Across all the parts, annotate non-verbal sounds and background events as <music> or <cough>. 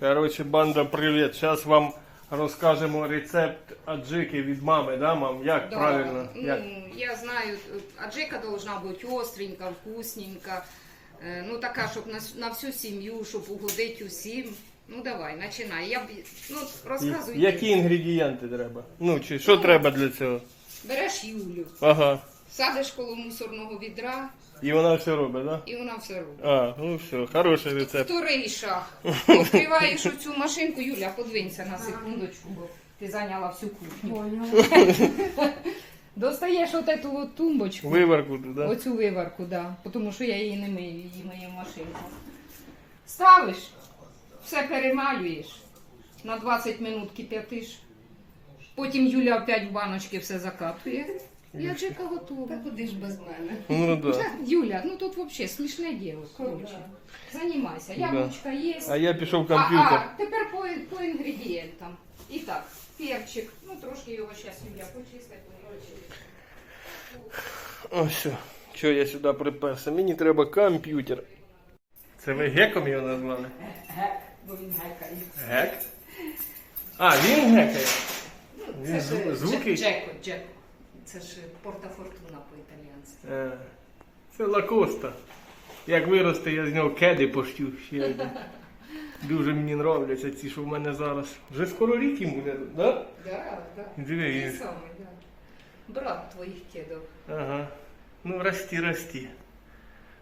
Короче, банда, привіт. Зараз вам розкажемо рецепт аджики від мами, да, мам? Як Да, правильно? ну, Як? я знаю, аджика должна бути остренька, вкусненька, е, ну така, щоб на, с- на всю сім'ю, щоб угодити усім. Ну давай, починай. Я б, ну, розказуй. Які інгредієнти треба? Ну, чи що треба для цього? Береш Юлю, Ага. Садиш коло мусорного відра, І вона все робить, да? і вона все робить. А, ну все, хороший рецепт. Вторий шаг. <laughs> Відкриваєш оцю машинку, Юля, подвинься на секундочку, бо ти зайняла всю кухню. Достаєш от эту от тумбочку. Виварку туди. Оцю виварку, да. Тому що я її не мию, її мию в машинку. Ставиш, все перемалюєш, на 20 минут кип'ятиш. Потім Юля опять в баночки все закатує. І аджика готова. Та куди ж без мене? Ну да. Юля, ну тут взагалі смішне діло. Коротше. Займайся. Яблучка є. А я пішов в комп'ютер. а, тепер по, по інгредієнтам. І так, перчик. Ну трошки його зараз Юля почистить. Ось все. Що я сюди приперся? Мені треба комп'ютер. Це ви геком його назвали? Бо він гайкає. Гек? А, він гекає. Він Це звуки. Джеко, Джеко. Це ж порта фортуна по-італіянськи. Е, Це лакоста. Як виросте, я з нього кеди поштю ще один. Дуже мені нравляться ці, що в мене зараз. Вже скоро рік їм буде, да? Да, да. Диви, Такий він- самий, да. Брат твоїх кедов. Ага. Ну, расти, расти.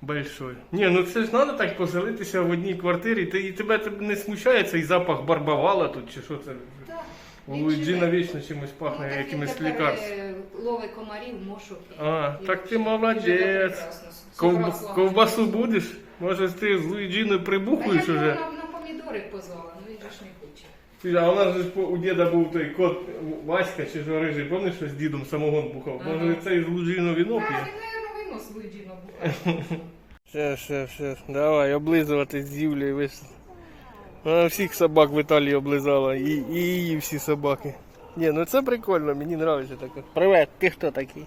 Большой. Ні, ну це ж треба так поселитися в одній квартирі. Ти, і тебе, тебе не смущає цей запах барбавала тут, чи що це? Так. У Луїджина вічно чимось пахне, Ну, якимось лікарством. Лови комарів, мошок. А, і так ти молодець. Ков... Ковбасу будеш? Може ти з Луїджиною прибухуєш уже? на, на помідори позвала, ну він же ж не хоче. А у нас же ж у діда був той кот Васька чи що рижий, пам'ятаєш, що з дідом самогон бухав? Ага. Може цей з Луїджиною віно Так, він, наверное, вино з Луїджіно бухає. <laughs> Все, все, все. Давай, облизувати з Юлією. Ви ж- Вона всіх собак в Італії облизала. І, і її всі собаки. Ні, ну це прикольно, мені подобається таке. Привет, ти хто такий?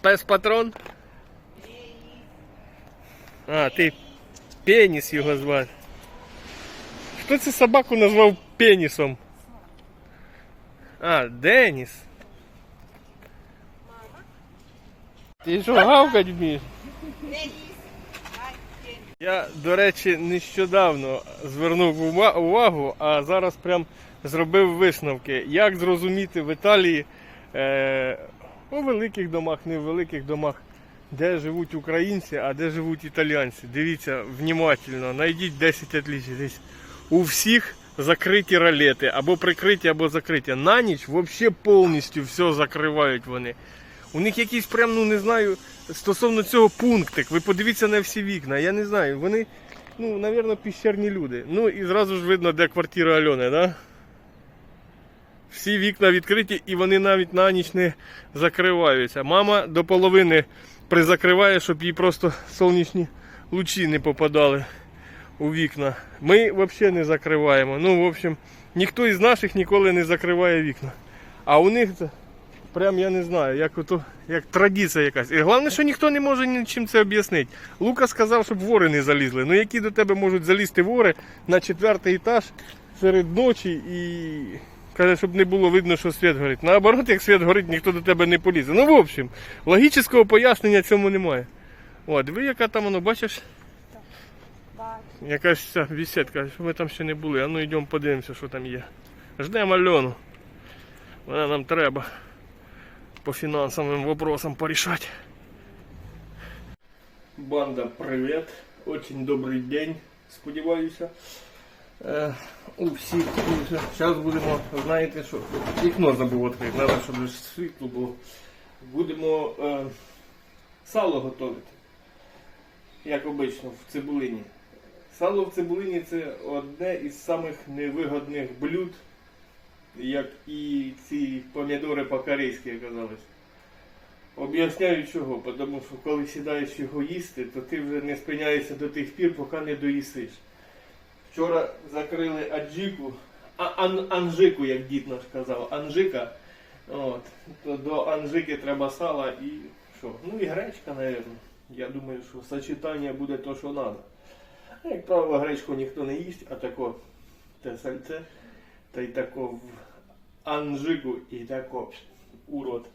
Пес патрон? А, ти пеніс його звати. Хто цю собаку назвав пенісом? А, Деніс. Ти що, гавкать вмієш? Я, до речі, нещодавно звернув увагу, а зараз прям зробив висновки, як зрозуміти в Італії е, у великих домах, не в великих домах, де живуть українці, а де живуть італійці. Дивіться внимательно, знайдіть 10 отличий. Десь у всіх закриті ролети, або прикриті, або закриті. На ніч взагалі повністю все закривають вони. У них якийсь прям, ну не знаю, стосовно цього пунктик. Ви подивіться на всі вікна. Я не знаю. Вони, ну, напевно, піщерні люди. Ну і зразу ж видно, де квартира Альони, да? Всі вікна відкриті і вони навіть на ніч не закриваються. Мама до половини призакриває, щоб їй просто сонячні лучі не попадали у вікна. Ми взагалі не закриваємо. Ну, в общем, ніхто із наших ніколи не закриває вікна. А у них це прям я не знаю, як ото, як традиція якась. І головне, що ніхто не може нічим це об'яснити. Лука сказав, щоб вори не залізли. Ну які до тебе можуть залізти вори на четвертий етаж серед ночі і каже, щоб не було видно, що світ горить. Наоборот, як світ горить, ніхто до тебе не полізе. Ну, в общем, логічного пояснення цьому немає. О, диви, яка там воно, бачиш? Якась ця бесідка, що ми там ще не були. А ну йдемо подивимося, що там є. Ждемо Альону. Вона нам треба по фінансовим вопросам порішати. Банда, привіт. Очень добрий день, сподіваюся. Е, у всіх зараз будемо, знаєте що, вікно забув відкрити, треба, щоб світло було. Будемо е, сало готувати. Як обично, в цибулині. Сало в цибулині це одне із самих невигодних блюд, як і ці помідори по-корейськи оказались. Об'ясняю чого, тому що коли сідаєш його їсти, то ти вже не спиняєшся до тих пір, поки не доїсиш. Вчора закрили аджику, а, ан, анжику, як дід наш казав, анжика. От, то до анжики треба сала і що? Ну і гречка, мабуть. Я думаю, що сочетання буде то, що треба. Як правило, гречку ніхто не їсть, а тако те сальце, та й тако в анжику і тако урод.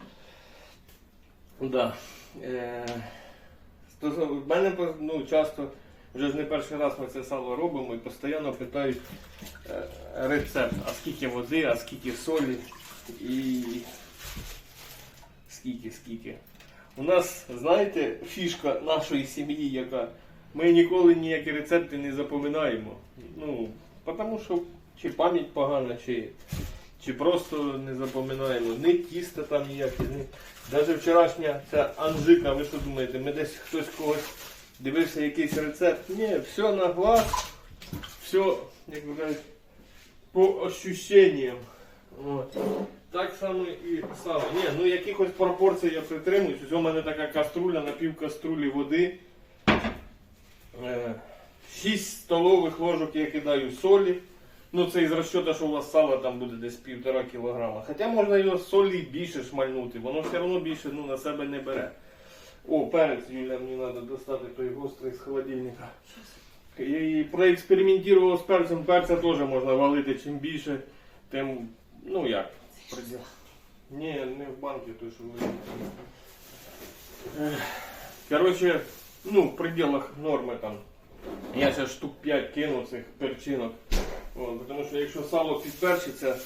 Да. Е, в мене ну, часто, вже ж не перший раз ми це сало робимо і постійно питають е, рецепт, а скільки води, а скільки солі і скільки, скільки. У нас, знаєте, фішка нашої сім'ї, яка ми ніколи ніякі рецепти не запоминаємо. Ну, тому що чи пам'ять погана, чи, чи просто не запоминаємо. Ні тіста там ніякі, ні. Навіть вчорашня ця Анжика, ви що думаєте, ми десь хтось когось дивився якийсь рецепт. Ні, все на глаз, все, як ви кажуть, по ощущениям. От. Так само і сало. Ні, ну якихось пропорцій я притримуюсь. Ось у мене така каструля на пів каструлі води. 6 столових ложок я кидаю солі. Ну це із розчота, що у вас сало там буде десь півтора кілограма. Хоча можна його солі більше шмальнути, воно все одно більше ну, на себе не бере. О, перець, Юля, мені треба достати той гострий з холодильника. І проекспериментував з перцем, перця теж можна валити чим більше, тим, ну як. Ні, не в банки, той, що ви. Коротше, ну, в пределах норми там. Я ще штук 5 кину цих перчинок. От, тому що якщо сало підперчиться,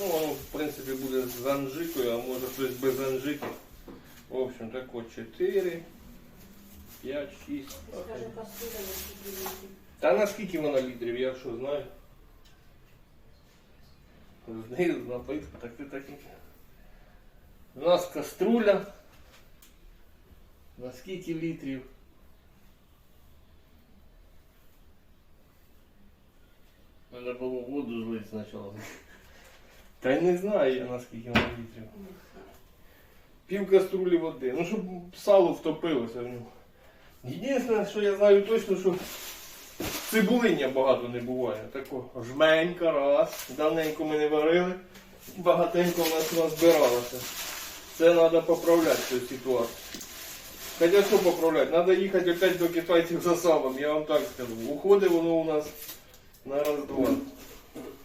ну воно в принципі буде з анжикою, а може щось без анжики. В общем, так от 4, 5, 6. Скажи, кастрюля, які великі. Та наскільки вона літрів, я що знаю. Знизу написано, так ти так і. У нас каструля. На скільки літрів? Треба було злити спочатку. Та й не знаю я наскільки вона літрів. Пів каструлі води. Ну, щоб сало втопилося в ньому. Єдине, що я знаю точно, що цибулиння багато не буває. Тако жменька, раз. Давненько ми не варили. Багатенько в нас назбиралося. Це треба поправляти цю ситуацію. Хоча що поправляти? Треба їхати опять до китайців за салом, я вам так скажу. Уходить воно у нас на раз-два.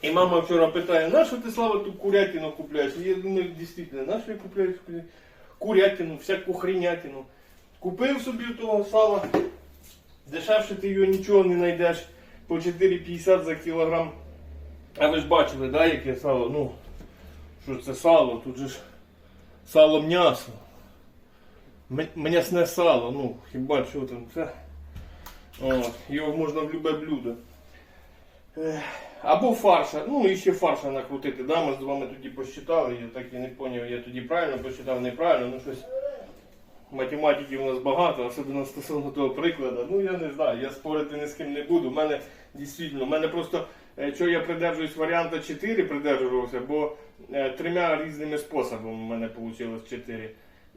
І мама вчора питає, на що ти Слава ту курятину купляєш? Я думаю, дійсно, на що я купляю курятину, всяку хрінятину. Купив собі того сала, дешевше ти його нічого не знайдеш по 4,50 за кілограм. А ви ж бачили, да, яке сало? Ну, що це сало? Тут же ж сало м'ясо. М'ясне сало, ну, хіба що там це. От, його можна в любе блюдо. Або фарша, ну і ще фарша накрутити. Да? Ми з вами тоді посчитали, я так і не зрозумів, я тоді правильно посчитав, неправильно, ну щось. Математики у нас багато, особливо стосовно того прикладу. Ну я не знаю, я спорити ні з ким не буду. У мене дійсно, у мене просто, е, що я придержуюсь варіанта 4, придержувався, бо е, трьома різними способами у мене вийшло 4.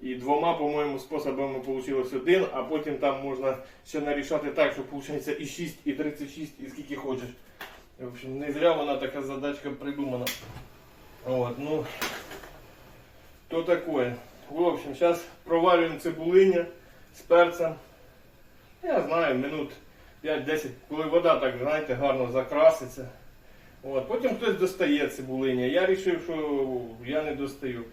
І двома, по-моєму, способами вийшло один, а потім там можна ще нарішати так, що виходить і 6, і 36, і скільки хочеш. В общем, не зря вона така задачка придумана. От, ну, то такое. В общем, зараз проварюємо цибулиня з перцем. Я знаю, минут 5-10, коли вода так, знаєте, гарно закраситься. От. Потім хтось достає цибулиня. Я вирішив, що я не достаю.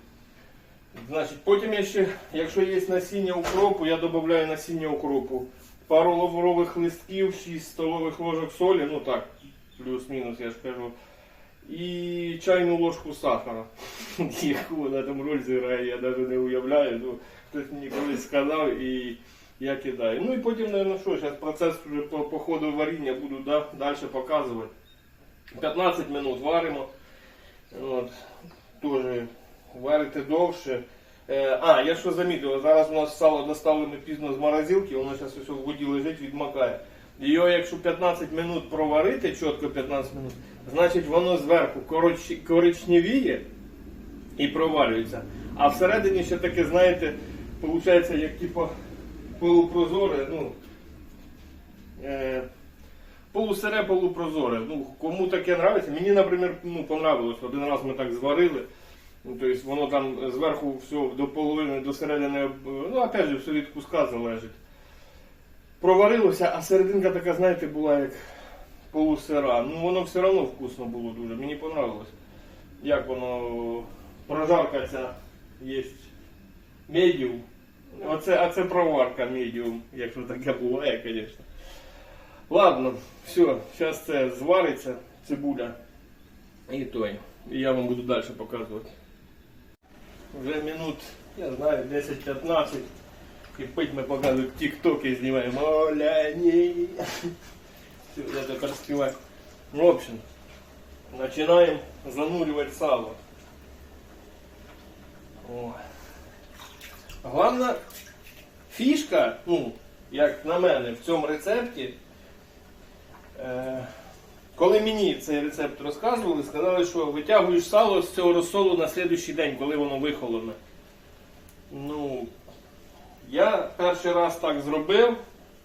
Значить, потім я ще, якщо є насіння укропу, я додаю насіння укропу. Пару лаврових листків, 6 столових ложок солі, ну так, плюс-мінус, я ж кажу. І чайну ложку сахара. <laughs> Яку вона там роль зіграє, я навіть не уявляю. Ну, хтось мені колись сказав і я кидаю. Ну і потім, мабуть, що, зараз процес вже по, по ходу варіння буду да, далі показувати. 15 минут варимо. От, Тоже варити довше. Е, а, я що замітив, зараз у нас сало доставлено пізно з морозилки, воно зараз ось в воді лежить, відмакає. Його, якщо 15 минут проварити, чітко 15 минут, значить воно зверху коричневіє і проварюється. А всередині ще таке, знаєте, виходить, як типу полупрозоре, ну. Е, полусире, полупрозоре. Ну, кому таке нравиться, мені, наприклад, ну, понравилось. Один раз ми так зварили. Ну, тобто воно там зверху все до половини, до середини, ну, опять же, все від куска залежить. Проварилося, а серединка така, знаєте, була як полусира. Ну воно все одно вкусно було дуже. Мені понравилось. Як воно прожарка ця є медіум. Оце, а це проварка медіум, якщо таке буває, звісно. Ладно, все, зараз це звариться, цибуля і той. І я вам буду далі показувати. Вже минут, я знаю, 10-15. І пить ми показуємо тік-токи знімаємо. Оля, ні. Все, я тепер співаю. В общем, починаємо занурювати сало. О. Головна фішка, ну, як на мене, в цьому рецепті. Е, коли мені цей рецепт розказували, сказали, що витягуєш сало з цього розсолу на слідуючий день, коли воно вихолоне. Ну, я перший раз так зробив,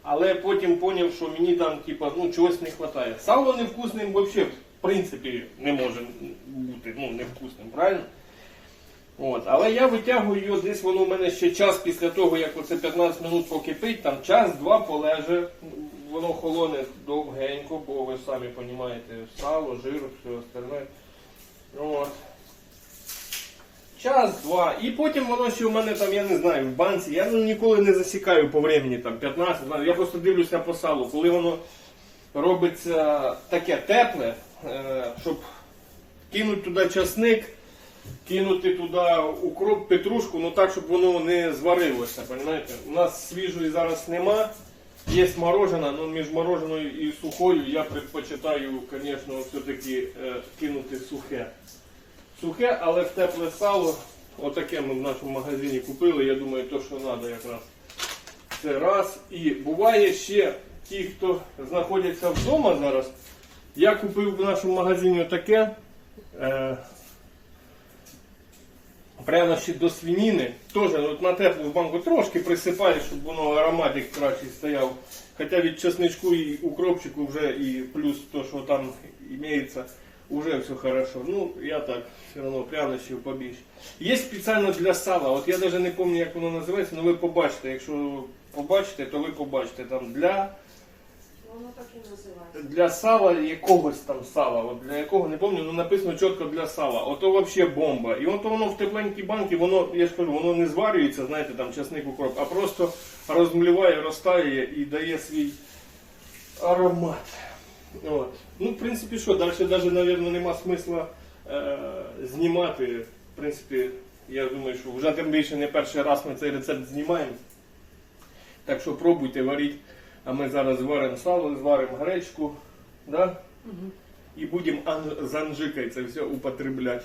але потім зрозумів, що мені там типа, ну, чогось не вистачає. Сало невкусним взагалі, в принципі, не може бути ну, невкусним, правильно? От, але я витягую його, десь воно у мене ще час після того, як оце 15 минут покипить, там час-два полеже, воно холоне довгенько, бо ви самі розумієте, сало, жир, все остальне. От. Час-два. І потім воно ще у мене там, я не знаю, в банці. Я ну, ніколи не засікаю по времени, там 15 20 Я просто дивлюся по салу, коли воно робиться таке тепле, е, щоб кинути туди часник, кинути туди укроп, петрушку, ну так, щоб воно не зварилося. Понимаєте? У нас свіжої зараз нема. Є морожена, але між мороженою і сухою я предпочитаю, звісно, все-таки е, кинути сухе. Сухе, але в тепле сало. Отаке ми в нашому магазині купили. Я думаю, то, що треба якраз. Це раз. І буває ще ті, хто знаходяться вдома зараз. Я купив в нашому магазині таке. Е, прянощі до свинини. Теж от на теплу банку трошки присипаєш, щоб воно ароматик кращий стояв. Хоча від чесничку і укропчику вже і плюс то, що там імеється, уже все хорошо. Ну, я так, все одно прянощів побільше. Є спеціально для сала, от я навіть не пам'ятаю, як воно називається, але ви побачите. Якщо побачите, то ви побачите там для Воно так і називається. для сала якогось там сала, от для якого не пам'ятаю, ну написано чітко для сала. Ото взагалі бомба. І от воно в тепленькій банці, воно, я ж кажу, воно не зварюється, знаєте, там часник укроп, а просто розмліває, розтає і дає свій аромат. От. Ну, в принципі, що, далі навіть, мабуть, нема смисла е, знімати. В принципі, я думаю, що вже тим більше не перший раз ми цей рецепт знімаємо. Так що пробуйте, варіть. А ми зараз зваримо сало, зваримо гречку, да? і будемо з анжикою це все употреблять.